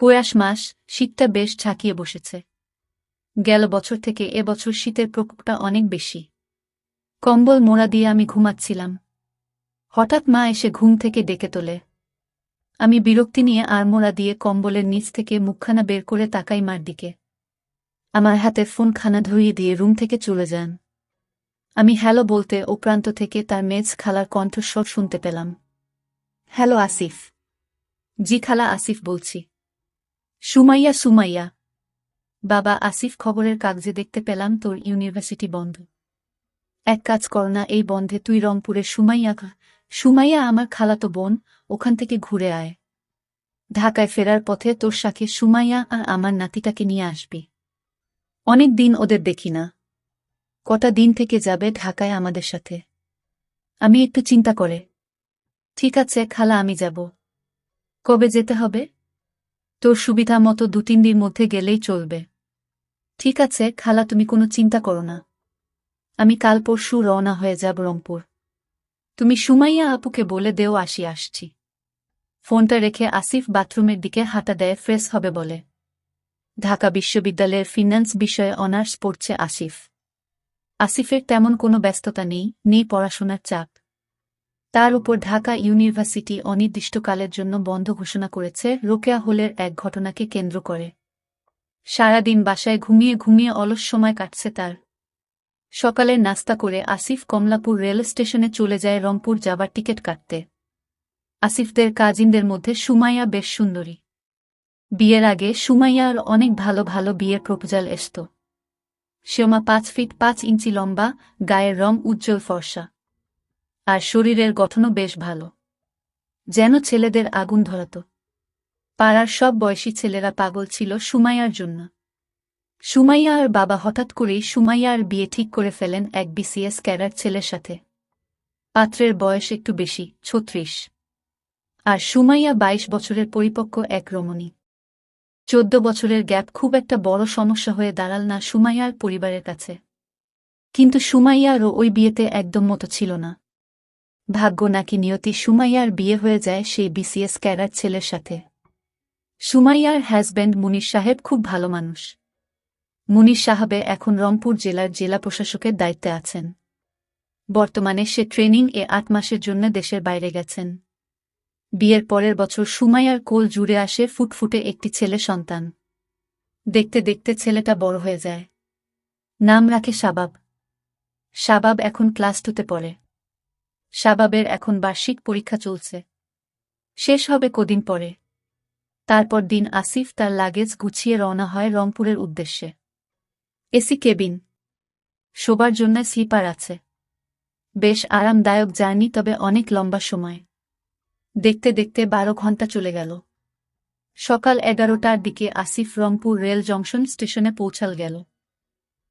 পয়াস মাস শীতটা বেশ ঝাঁকিয়ে বসেছে। গেল বছর থেকে এ বছর শীতের প্রকোপটা অনেক বেশি। কম্বল মোড়া দিয়ে আমি ঘুমাচ্ছিলাম। হঠাৎ মা এসে ঘুম থেকে ডেকে তোলে। আমি বিরক্তি নিয়ে আড়মোড়া দিয়ে কম্বলের নিচ থেকে মুখখানা বের করে তাকাই মার দিকে। আমার হাতে ফোন খানা ধরিয়ে দিয়ে রুম থেকে চলে যান। আমি হ্যালো বলতে ও প্রান্ত থেকে তার মেজ খালার কণ্ঠস্বর শুনতে পেলাম। হ্যালো আসিফ। জি খালা আসিফ বলছি। সুমাইয়া সুমাইয়া। বাবা আসিফ খবরের কাগজে দেখতে পেলাম তোর ইউনিভার্সিটি বন্ধ। এক কাজ কর না, এই বন্ধে তুই রংপুরের সুমাইয়া সুমাইয়া আমার খালাতো বোন, ওখান থেকে ঘুরে আয়। ঢাকায় ফেরার পথে তোর সাথে সুমাইয়া আর আমার নাতিটাকে নিয়ে আসবি। অনেক দিন ওদের দেখি না। কটা দিন থেকে যাবে ঢাকায় আমাদের সাথে। আমি একটু চিন্তা করে। ঠিক আছে, খালা, আমি যাব। কবে যেতে হবে? তোর সুবিধা মতো দু তিন দিন মধ্যে গেলেই চলবে। ঠিক আছে, খালা, তুমি কোনো চিন্তা করো না। আমি কাল পরশু রওনা হয়ে যাব রংপুর। তুমি সুমাইয়া আপুকে বলে দেও, আসি, আসছি। ফোনটা রেখে আসিফ বাথরুমের দিকে হাঁটা দেয়, ফ্রেশ হবে বলে। ঢাকা বিশ্ববিদ্যালয়ের ফিন্যান্স বিষয়ে অনার্স পড়ছে আসিফ। আসিফের তেমন কোনো ব্যস্ততা নেই নেই পড়াশোনার চাপ। তার উপর ঢাকা ইউনিভার্সিটি অনির্দিষ্টকালের জন্য বন্ধ ঘোষণা করেছে রোকেয়া হলের এক ঘটনাকে কেন্দ্র করে। সারাদিন বাসায় ঘুমিয়ে ঘুমিয়ে অলস সময় কাটছে তার। সকালে নাস্তা করে আসিফ কমলাপুর রেল স্টেশনে চলে যায় রংপুর যাবার টিকিট কাটতে। আসিফদের কাজিনদের মধ্যে সুমাইয়া বেশ সুন্দরী। বিয়ের আগে সুমাইয়ার অনেক ভালো ভালো বিয়ের প্রপোজাল এসত। শ্যামা পাঁচ ফিট পাঁচ ইঞ্চি লম্বা, গায়ের রং উজ্জ্বল ফর্সা। আর শরীরের গঠনও বেশ ভালো। যেন ছেলেদের আগুন ধরাত। পাড়ার সব বয়সী ছেলেরা পাগল ছিল সুমাইয়ার জন্য। সুমাইয়ার বাবা হঠাৎ করেই সুমাইয়ার বিয়ে ঠিক করে ফেলেন এক বিসিএস ক্যাডার ছেলের সাথে। পাত্রের বয়স একটু বেশি, ছত্রিশ। আর সুমাইয়া বাইশ বছরের পরিপক্ক এক রমণী। চোদ্দ বছরের গ্যাপ খুব একটা বড় সমস্যা হয়ে দাঁড়াল না সুমাইয়ার পরিবারের কাছে। কিন্তু সুমাইয়ারও ওই বিয়েতে একদম মতো ছিল না। ভাগ্য নাকি নিয়তি সুমাইয়ার বিয়ে হয়ে যায় সেই বিসিএস ক্যারার ছেলের সাথে। সুমাইয়ার হ্যাজব্যান্ড মুনির সাহেব খুব ভালো মানুষ। মুনির সাহাবে এখন রংপুর জেলার জেলা প্রশাসকের দায়িত্বে আছেন। বর্তমানে সে ট্রেনিং এ আট মাসের জন্য দেশের বাইরে গেছেন। বিয়ের পরের বছর সুমাইয়ার কোল জুড়ে আসে ফুটফুটে একটি ছেলে সন্তান। দেখতে দেখতে ছেলেটা বড় হয়ে যায়। নাম রাখে শাবাব। শাবাব এখন ক্লাস টুতে পড়ে। শাবাবের এখন বার্ষিক পরীক্ষা চলছে। শেষ হবে কদিন পরে। তারপর দিন আসিফ তার লাগেজ গুছিয়ে রওনা হয় রংপুরের উদ্দেশ্যে। AC cabin. শোবার জন্য স্লিপার আছে। বেশ আরামদায়ক জার্নি, তবে অনেক লম্বা সময়। দেখতে দেখতে বারো ঘণ্টা চলে গেল। সকাল এগারোটার দিকে আসিফ রংপুর রেল জংশন স্টেশনে পৌঁছাল গেল।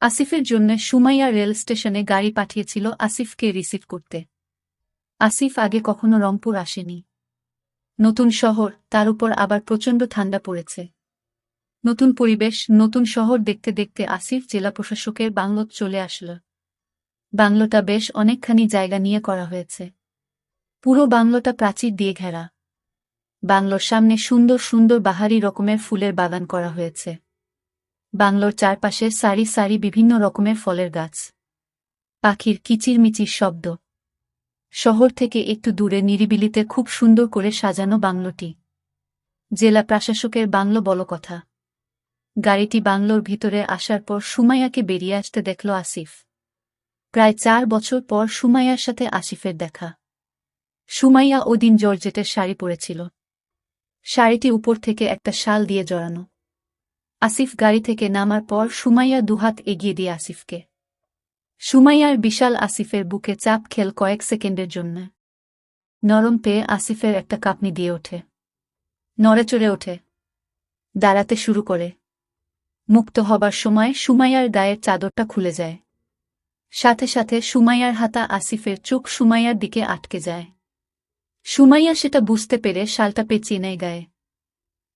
আসিফের জন্য সুমাইয়া রেল স্টেশনে গাড়ি পাঠিয়েছিল আসিফকে রিসিভ করতে। আসিফ আগে কখনো রংপুর আসেনি। নতুন শহর, তার উপর আবার প্রচণ্ড ঠান্ডা পড়েছে। নতুন পরিবেশ, নতুন শহর দেখতে দেখতে আসিফ জেলা প্রশাসকের বাংলোত চলে আসল। বাংলোটা বেশ অনেকখানি জায়গা নিয়ে করা হয়েছে। পুরো বাংলোটা প্রাচীর দিয়ে ঘেরা। বাংলোর সামনে সুন্দর সুন্দর বাহারি রকমের ফুলের বাগান করা হয়েছে। বাংলোর চারপাশে সারি সারি বিভিন্ন রকমের ফলের গাছ। পাখির কিচিরমিচির শব্দ। শহর থেকে একটু দূরে নিরিবিলিতে খুব সুন্দর করে সাজানো বাংলোটি। জেলা প্রশাসকের বাংলো বলো কথা। গাড়িটি বাংলোর ভিতরে আসার পর সুমাইয়াকে বেরিয়ে আসতে দেখল আসিফ। প্রায় চার বছর পর সুমাইয়ার সাথে আসিফের দেখা। সুমাইয়া ওদিন জর্জেটের শাড়ি পরেছিল। শাড়িটি উপর থেকে একটা শাল দিয়ে জড়ানো। আসিফ গাড়ি থেকে নামার পর সুমাইয়া দুহাত এগিয়ে দিয়ে আসিফকে। সুমাইয়ার বিশাল আসিফের বুকে চাপ খেল কয়েক সেকেন্ডের জন্য। নরম পেয়ে আসিফের একটা কাঁপনি দিয়ে ওঠে। নড়ে চড়ে ওঠে। দাঁড়াতে শুরু করে। মুক্ত হবার সময় সুমাইয়ার গায়ের চাদরটা খুলে যায়। সাথে সাথে সুমাইয়ার হাতা আসিফের চোখ সুমাইয়ার দিকে আটকে যায়। সুমাইয়া সেটা বুঝতে পেরে শালটা পেঁচিয়ে নেয় গায়ে।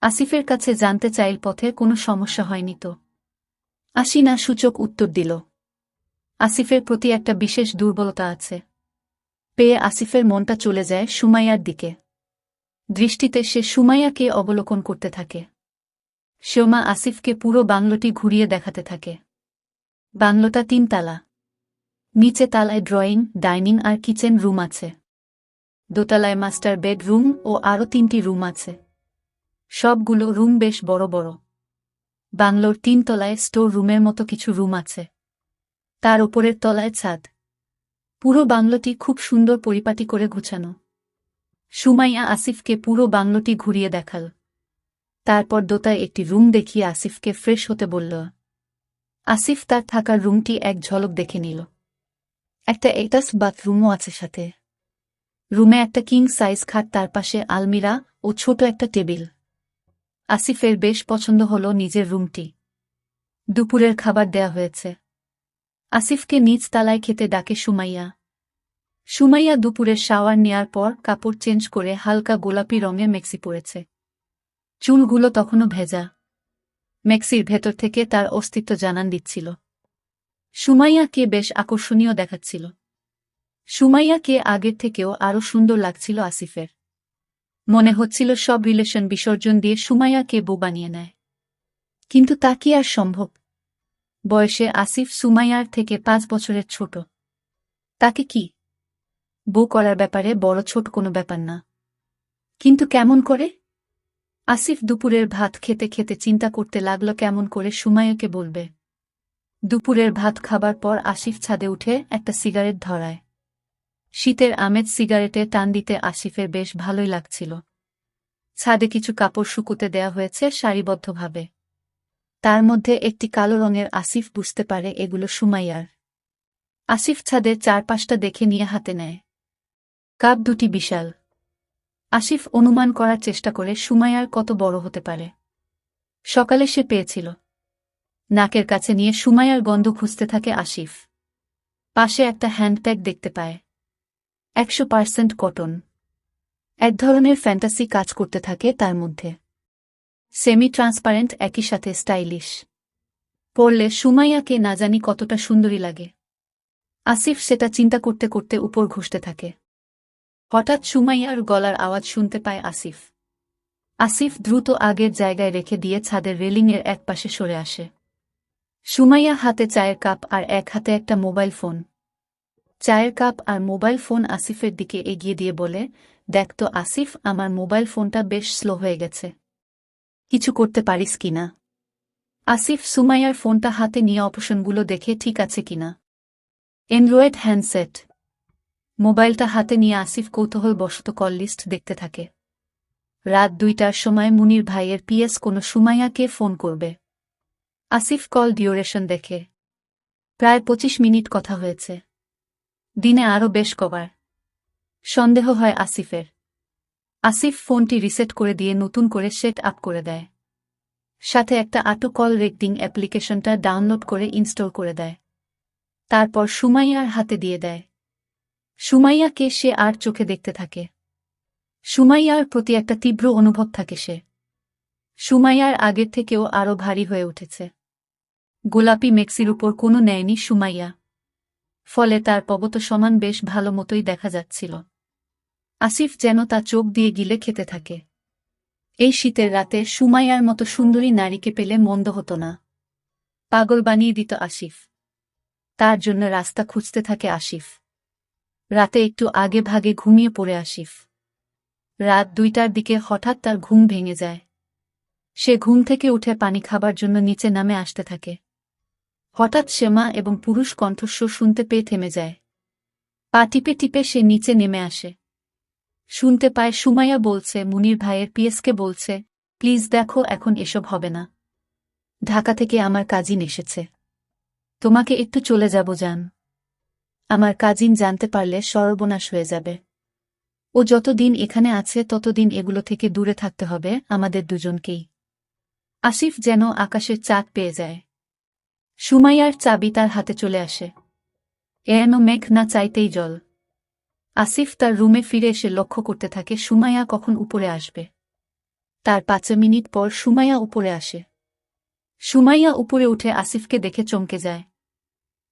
আসিফের কাছে জানতে চাইল পথে কোনো সমস্যা হয়নি তো। আসি না সূচক উত্তর দিল আসিফের প্রতি একটা বিশেষ দুর্বলতা আছে। পেয়ে আসিফের মনটা চলে যায় সুমাইয়ার দিকে। দৃষ্টিতে সে সুমাইয়াকে অবলোকন করতে থাকে। সোমা আসিফকে পুরো বাংলোটি ঘুরিয়ে দেখাতে থাকে। বাংলোটা তিনতলা। নিচে তালায় ড্রয়িং, ডাইনিং আর কিচেন রুম আছে। দোতলায় মাস্টার বেডরুম ও আরও তিনটি রুম আছে। সবগুলো রুম বেশ বড় বড়। বাংলোর তিনতলায় স্টোর রুমের মতো কিছু রুম আছে। তার উপরের তলায় ছাদ। পুরো বাংলোটি খুব সুন্দর পরিপাটি করে গুছানো। সুমাইয়া আসিফকে পুরো বাংলোটি ঘুরিয়ে দেখাল। তারপর দোতায় একটি রুম দেখিয়ে আসিফকে ফ্রেশ হতে বলল, আসিফ, তার থাকার রুমটি এক ঝলক দেখে নিল। একটা এটাস বাথরুমও আছে সাথে। রুমে একটা কিং সাইজ খাট, তার পাশে আলমিরা ও ছোট একটা টেবিল। আসিফের বেশ পছন্দ হল নিজের রুমটি। দুপুরের খাবার দেয়া হয়েছে। আসিফকে নিজ তালায় খেতে ডাকে সুমাইয়া। সুমাইয়া দুপুরের শাওয়ার নেয়ার পর কাপড় চেঞ্জ করে হালকা গোলাপি রঙের মেক্সি পরেছে। চুলগুলো তখনও ভেজা। মেক্সির ভেতর থেকে তার অস্তিত্ব জানান দিচ্ছিল। সুমাইয়াকে বেশ আকর্ষণীয় দেখাচ্ছিল। সুমাইয়াকে আগের থেকেও আরও সুন্দর লাগছিল আসিফের। মনে হচ্ছিল সব রিলেশন বিসর্জন দিয়ে সুমাইয়াকে বউ বানিয়ে নেয়। কিন্তু তা কি আর সম্ভব? বয়সে আসিফ সুমাইয়ার থেকে পাঁচ বছরের ছোট। তাকে কি? বউ করার ব্যাপারে বড় ছোট কোনো ব্যাপার না। কিন্তু কেমন করে? আসিফ দুপুরের ভাত খেতে খেতে চিন্তা করতে লাগল কেমন করে সুমাইয়াকে বলবে। দুপুরের ভাত খাবার পর আসিফ ছাদে উঠে একটা সিগারেট ধরায়। শীতের আমেজ সিগারেটে টান দিতে আসিফের বেশ ভালোই লাগছিল। ছাদে কিছু কাপড় শুকুতে দেয়া হয়েছে সারিবদ্ধভাবে। তার মধ্যে একটি কালো রঙের আসিফ বুঝতে পারে এগুলো সুমাইয়ার। আসিফ ছাদের চারপাশটা দেখে নিয়ে হাতে নেয়। কাপ দুটি বিশাল। আসিফ অনুমান করার চেষ্টা করে সুমাইয়ার কত বড় হতে পারে। সকালে সে পেয়েছিল। নাকের কাছে নিয়ে সুমাইয়ার গন্ধ খুঁজতে থাকে আসিফ। পাশে একটা হ্যান্ডব্যাগ দেখতে পায়। একশো পার্সেন্ট কটন। এক ধরনের ফ্যান্টাসি কাজ করতে থাকে তার মধ্যে। সেমি ট্রান্সপারেন্ট একই সাথে স্টাইলিশ পড়লে সুমাইয়াকে না জানি কতটা সুন্দরী লাগে। আসিফ সেটা চিন্তা করতে করতে উপর ঘুষতে থাকে। হঠাৎ সুমাইয়ার গলার আওয়াজ শুনতে পায় আসিফ। আসিফ দ্রুত আগের জায়গায় রেখে দিয়ে ছাদের রেলিংয়ের এক পাশে সরে আসে। সুমাইয়া হাতে চায়ের কাপ আর এক হাতে একটা মোবাইল ফোন। চায়ের কাপ আর মোবাইল ফোন আসিফের দিকে এগিয়ে দিয়ে বলে, দেখ তো আসিফ, আমার মোবাইল ফোনটা বেশ স্লো হয়ে গেছে। কিছু করতে পারিস কিনা? আসিফ সুমাইয়ার ফোনটা হাতে নিয়ে অপশনগুলো দেখে ঠিক আছে কিনা? এন্ড্রয়েড হ্যান্ডসেট মোবাইলটা হাতে নিয়ে আসিফ কৌতূহলবশত কল লিস্ট দেখতে থাকে। রাত দুইটার সময় মুনির ভাইয়ের পিএস কোনো সুমাইয়াকে ফোন করবে। আসিফ কল ডিউরেশন দেখে। প্রায় পঁচিশ মিনিট কথা হয়েছে। দিনে আরও বেশ কবার। সন্দেহ হয় আসিফের। আসিফ ফোনটি রিসেট করে দিয়ে নতুন করে সেট আপ করে দেয়। সাথে একটা আটো কল রেকডিং অ্যাপ্লিকেশনটা ডাউনলোড করে ইনস্টল করে দেয়। তারপর সুমাইয়ার হাতে দিয়ে দেয়। সুমাইয়াকে সে আর চোখে দেখতে থাকে। সুমাইয়ার প্রতি একটা তীব্র অনুভব থাকে সে। সুমাইয়ার আগের থেকেও আরও ভারী হয়ে উঠেছে। গোলাপি মেক্সির উপর কোনো নেয়নি সুমাইয়া। ফলে তার পবত সমান বেশ ভালো মতোই দেখা যাচ্ছিল। আসিফ যেন তা চোখ দিয়ে গিলে খেতে থাকে। এই শীতের রাতে সুমাইয়ার মতো সুন্দরী নারীকে পেলে মন্দ হতো না। পাগল বানিয়ে দিত আসিফ। তার জন্য রাস্তা খুঁজতে থাকে আসিফ। রাতে একটু আগে ভাগে ঘুমিয়ে পড়ে আসিফ। রাত দুইটার দিকে হঠাৎ তার ঘুম ভেঙে যায়। সে ঘুম থেকে উঠে পানি খাবার জন্য নিচে নামে আসতে থাকে। হঠাৎ শ্যামা এবং পুরুষ কণ্ঠস্বর শুনতে পেয়ে থেমে যায়। পা টিপে টিপে সে নিচে নেমে আসে। শুনতে পায় সুমাইয়া বলছে, মুনির ভাইয়ের পিএসকে বলছে, প্লিজ দেখো, এখন এসব হবে না। ঢাকা থেকে আমার কাজিন এসেছে। তোমাকে একটু চলে যাব যান আমার কাজিন জানতে পারলে সর্বনাশ হয়ে যাবে। ও যতদিন এখানে আছে, ততদিন এগুলো থেকে দূরে থাকতে হবে, আমাদের দুজনকেই। আসিফ যেন আকাশের চাঁদ পেয়ে যায়। সুমাইয়ার চাবি তার হাতে চলে আসে। এন মেঘ না চাইতেই জল। আসিফ তার রুমে ফিরে এসে লক্ষ্য করতে থাকে সুমাইয়া কখন উপরে আসবে। তার পাঁচ মিনিট পর সুমাইয়া উপরে আসে। সুমাইয়া উপরে উঠে আসিফকে দেখে চমকে যায়।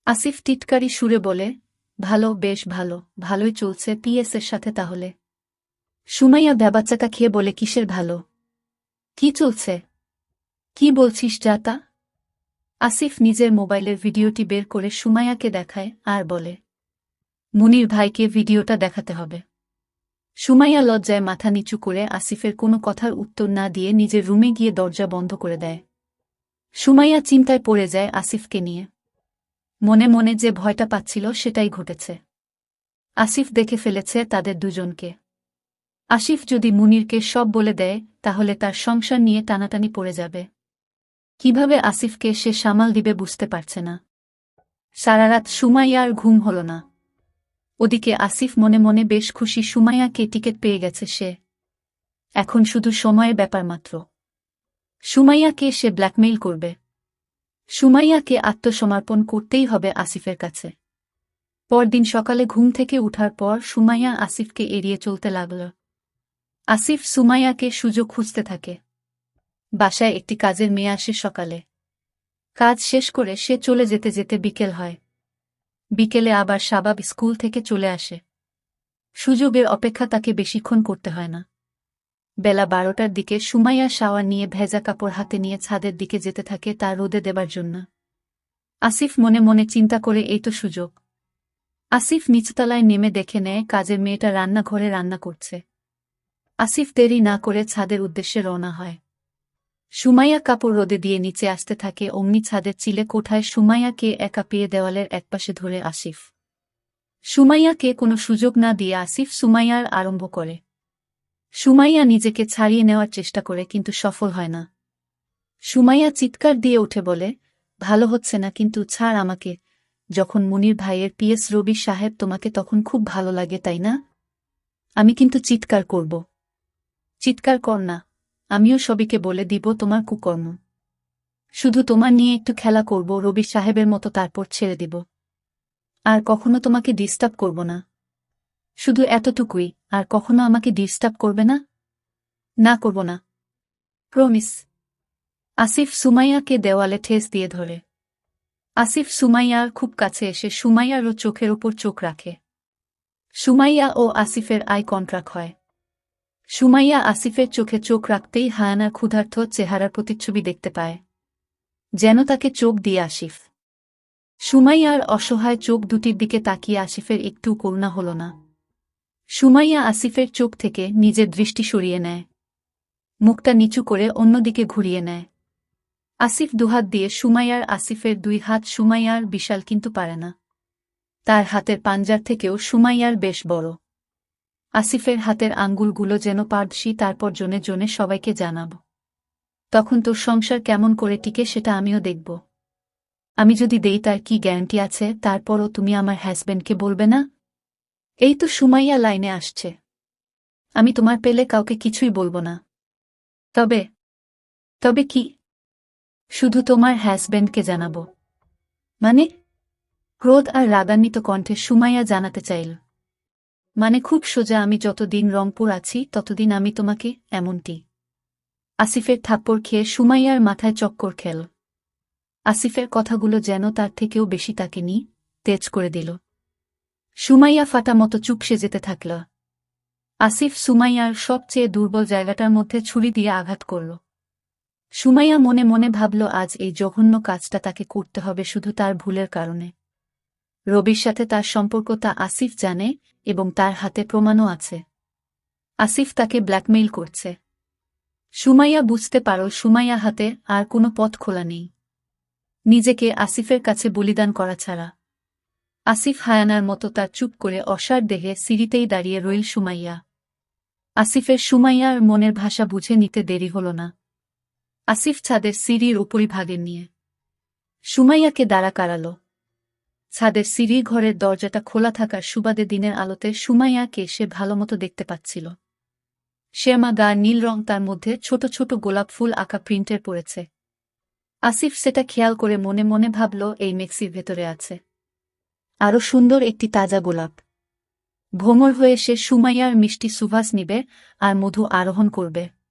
আসিফ টিটকারি সুরে বলে, ভালো, বেশ ভালো, ভালোই চলছে পিএসের সাথে তাহলে। সুমাইয়া ব্যাবাচ্চাটা খেয়ে বলে, কিসের ভালো? কি চলছে? কি বলছিস যাতা আসিফ নিজের মোবাইলের ভিডিওটি বের করে সুমাইয়াকে দেখায় আর বলে মুনির ভাইকে ভিডিওটা দেখাতে হবে। সুমাইয়া লজ্জায় মাথা নিচু করে আসিফের কোনো কথার উত্তর না দিয়ে নিজের রুমে গিয়ে দরজা বন্ধ করে দেয়। সুমাইয়া চিন্তায় পড়ে যায় আসিফকে নিয়ে। মনে মনে যে ভয়টা পাচ্ছিল সেটাই ঘটেছে। আসিফ দেখে ফেলেছে তাদের দুজনকে। আসিফ যদি মুনিরকে সব বলে দেয়, তাহলে তার সংসার নিয়ে টানাটানি পড়ে যাবে। কীভাবে আসিফকে সে সামাল দিবে বুঝতে পারছে না। সারারাত সুমাইয়ার ঘুম হল না। ওদিকে আসিফ মনে মনে বেশ খুশি সুমাইয়াকে টিকিট পেয়ে গেছে সে। এখন শুধু সময়ের ব্যাপার মাত্র। সুমাইয়াকে সে ব্ল্যাকমেইল করবে। সুমাইয়াকে আত্মসমর্পণ করতেই হবে আসিফের কাছে। পরদিন সকালে ঘুম থেকে উঠার পর সুমাইয়া আসিফকে এড়িয়ে চলতে লাগল। আসিফ সুমাইয়াকে সুযোগ খুঁজতে থাকে। বাসায় একটি কাজের মেয়ে আসে সকালে। কাজ শেষ করে সে চলে যেতে যেতে বিকেল হয়। বিকেলে আবার শাবাব স্কুল থেকে চলে আসে। সুযোগের অপেক্ষা তাকে বেশিক্ষণ করতে হয় না। বেলা বারোটার দিকে সুমাইয়া শাওয়ার নিয়ে ভেজা কাপড় হাতে নিয়ে ছাদের দিকে যেতে থাকে তা রোদে দেবার জন্য। আসিফ মনে মনে চিন্তা করে, এই তো সুযোগ। আসিফ নিচতলায় নেমে দেখে নেয় কাজের মেয়েটা রান্নাঘরে রান্না করছে। আসিফ দেরি না করে ছাদের উদ্দেশ্যে রওনা হয়। সুমাইয়া কাপড় রোদে দিয়ে নিচে আসতে থাকে। অমনি ছাদের চিলে কোঠায় সুমাইয়াকে একা পেয়ে দেওয়ালের একপাশে ধরে আসিফ। সুমাইয়াকে কোনো সুযোগ না দিয়ে আসিফ সুমাইয়ার আরম্ভ করে। সুমাইয়া নিজেকে ছাড়িয়ে নেওয়ার চেষ্টা করে, কিন্তু সফল হয় না। সুমাইয়া চিৎকার দিয়ে উঠে বলে, ভালো হচ্ছে না, কিন্তু ছাড় আমাকে। যখন মুনির ভাইয়ের পিএস রবি সাহেব তোমাকে তখন খুব ভালো লাগে, তাই না? আমি কিন্তু চিৎকার করব। চিৎকার কর না। আমিও সবিকে বলে দিব তোমার কুকর্ম। শুধু তোমার নিয়ে একটু খেলা করব, রবি সাহেবের মতো তারপর ছেড়ে দিব। আর কখনো তোমাকে ডিস্টার্ব করব না। শুধু এতটুকুই, আর কখনো আমাকে ডিস্টার্ব করবে না? না করব না। প্রমিস আসিফ সুমাইয়াকে দেওয়ালে ঠেস দিয়ে ধরে। আসিফ সুমাইয়ার খুব কাছে এসে সুমাইয়ারও চোখের ওপর চোখ রাখে। সুমাইয়া ও আসিফের আই কন্ট্রাক্ট হয়। সুমাইয়া আসিফের চোখে চোখ রাখতেই হায়ানার ক্ষুধার্থ চেহারার প্রতিচ্ছবি দেখতে পায়। যেন তাকে চোখ দিয়ে আসিফ। সুমাইয়ার অসহায় চোখ দুটির দিকে তাকিয়ে আসিফের একটু করুণা হল না। সুমাইয়া আসিফের চোখ থেকে নিজের দৃষ্টি সরিয়ে নেয়। মুখটা নিচু করে অন্যদিকে ঘুরিয়ে নেয়। আসিফ দুহাত দিয়ে সুমাইয়ার আসিফের দুই হাত সুমাইয়ার, বিশাল কিন্তু পারে না। তার হাতের পাঞ্জার থেকেও সুমাইয়ার বেশ বড়। আসিফের হাতের আঙ্গুলগুলো যেন পারদর্শী, তারপর জনে জনে সবাইকে জানাব। তখন তোর সংসার কেমন করে টিকে সেটা আমিও দেখব। আমি যদি দেই তার কি গ্যারান্টি আছে, তারপরও তুমি আমার হ্যাসব্যান্ডকে বলবে না? এই তো সুমাইয়া লাইনে আসছে। আমি তোমার পেলে কাউকে কিছুই বলব না। তবে তবে কি? শুধু তোমার হ্যাসব্যান্ডকে জানাব। মানে? ক্রোধ আর রাগান্বিত কণ্ঠে সুমাইয়া জানাতে চাইল। মানে খুব সোজা আমি যতদিন রংপুর আছি, ততদিন আমি তোমাকে এমনটি। আসিফের থাপ্পড় খেয়ে সুমাইয়ার মাথায় চক্কর খেল। আসিফের কথাগুলো যেন তার থেকেও বেশি তাকে নি, তেজ করে দিল। সুমাইয়া ফাটা মতো চুপসে যেতে থাকল। আসিফ সুমাইয়ার সবচেয়ে দুর্বল জায়গাটার মধ্যে ছুরি দিয়ে আঘাত করল। সুমাইয়া মনে মনে ভাবল, আজ এই জঘন্য কাজটা তাকে করতে হবে শুধু তার ভুলের কারণে। রবির সাথে তার সম্পর্ক তা আসিফ জানে এবং তার হাতে প্রমাণও আছে। আসিফ তাকে ব্ল্যাকমেইল করছে। সুমাইয়া বুঝতে পারো সুমাইয়া হাতে আর কোনো পথ খোলা নেই। নিজেকে আসিফের কাছে বলিদান করা ছাড়া। আসিফ হায়ানার মতো তার চুপ করে অসার দেহে সিঁড়িতেই দাঁড়িয়ে রইল সুমাইয়া। আসিফের সুমাইয়ার মনের ভাষা বুঝে নিতে দেরি হল না। আসিফ ছাদের সিঁড়ির উপরিভাগে নিয়ে। সুমাইয়াকে দাঁড়া কারাল। ছাদের সিঁড়ি ঘরের দরজাটা খোলা থাকার সুবাদে দিনের আলোতে সুমাইয়াকে সে ভালোমতো দেখতে পাচ্ছিল। শ্যামা গা নীল রং তার মধ্যে ছোট ছোট গোলাপ ফুল আঁকা প্রিন্টের পড়েছে। আসিফ সেটা খেয়াল করে মনে মনে ভাবল, এই মেক্সির ভেতরে আছে। আরও সুন্দর একটি তাজা গোলাপ। ভোমর হয়ে সে সুমাইয়ার মিষ্টি সুভাষ নিবে আর মধু আরোহণ করবে।